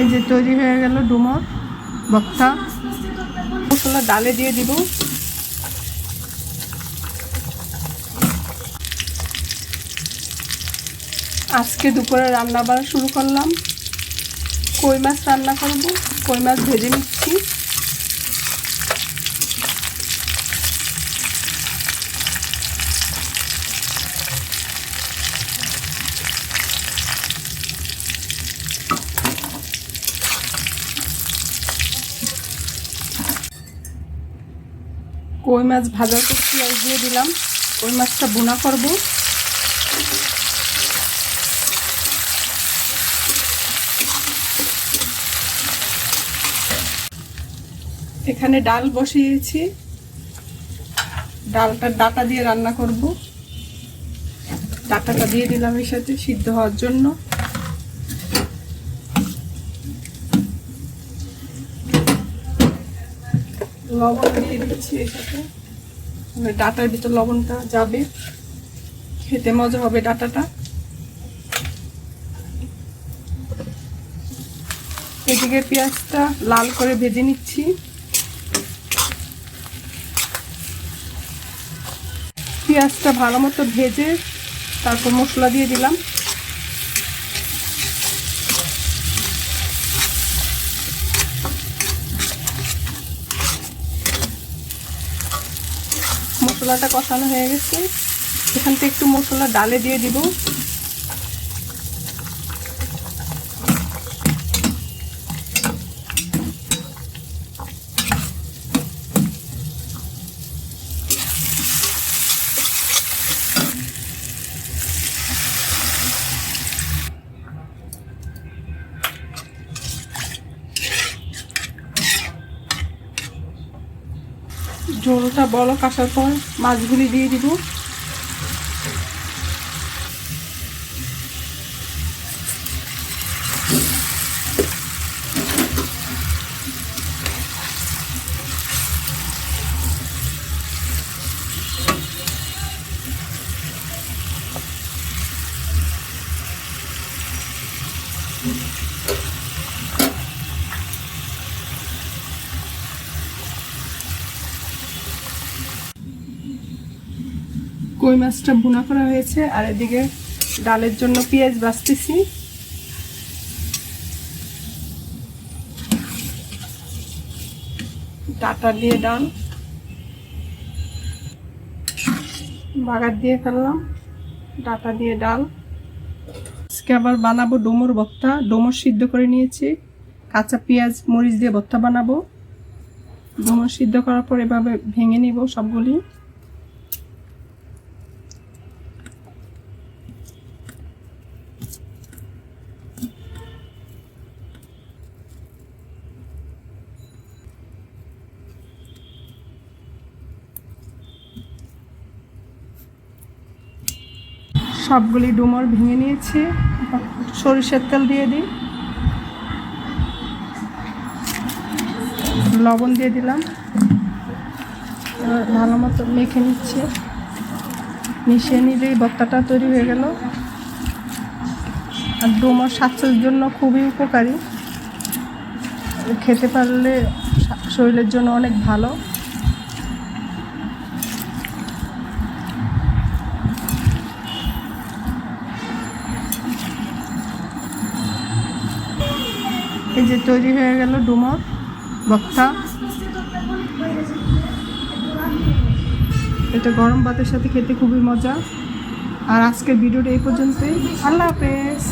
এই যে তৈরি হয়ে গেল ডুমর বক্তা। মশলা ডালে দিয়ে দিব। আজকে দুপুরে রান্না বাড়া শুরু করলাম। কই মাছ রান্না করব? কই মাছ ভেজে নিচ্ছি? কই মাছ ভাজার পর পেঁয়াজ দিয়ে দিলাম। কই মাছটা বোনা করব। এখানে ডাল বসিয়েছি। ডালটা ডাটা দিয়ে রান্না করব। ডাটাটা দিয়ে দিলাম এর সাথে সিদ্ধ হওয়ার জন্য। লবণ দিয়ে দিচ্ছি এর সাথে মানে ডাটার ভিতর লবণটা যাবে। খেতে মজা হবে ডাটাটা। এদিকে পেঁয়াজটা লাল করে ভেজে নিচ্ছি। পেঁয়াজটা ভালো মতো ভেজে তারপর মশলা দিয়ে দিলাম। মশলাটা কষানো হয়ে গেছে। এখান থেকে একটু মশলা ডালে দিয়ে দিব। ঝোলটা বড় কাটার পর মাছগুলি দিয়ে দিব। কই মাছটা ভুনা করা হয়েছে, আর এদিকে ডালের জন্য পেঁয়াজ বাছতেছি ডাটা দিয়ে ডাল। বাগার দিয়ে ফেললাম, ডাটা দিয়ে ডাল। আজকে আবার বানাবো ডোমর ভর্তা, ডোমর সিদ্ধ করে নিয়েছি। কাঁচা পেঁয়াজ, মরিচ দিয়ে ভর্তা বানাবো। ডোমর সিদ্ধ করার পর এভাবে ভেঙে নিব সবগুলি। সবগুলি ডুমর ভেঙে নিয়েছি। সরিষার তেল দিয়ে দিই। লবণ দিয়ে দিলাম। ভালো মতো মেখে নিচ্ছি। মিশিয়ে নিলেই ভর্তাটা তৈরি হয়ে গেল। আর ডুমর স্বাস্থ্যের জন্য খুবই উপকারী। খেতে পারলে শরীরের জন্য অনেক ভালো। এই যে তৈরি হয়ে গেল ডুমর বক্তা। এটা গরম ভাতের সাথে খেতে খুবই মজা। আর আজকের ভিডিওটা এই পর্যন্তই। আল্লাহ হাফেজ।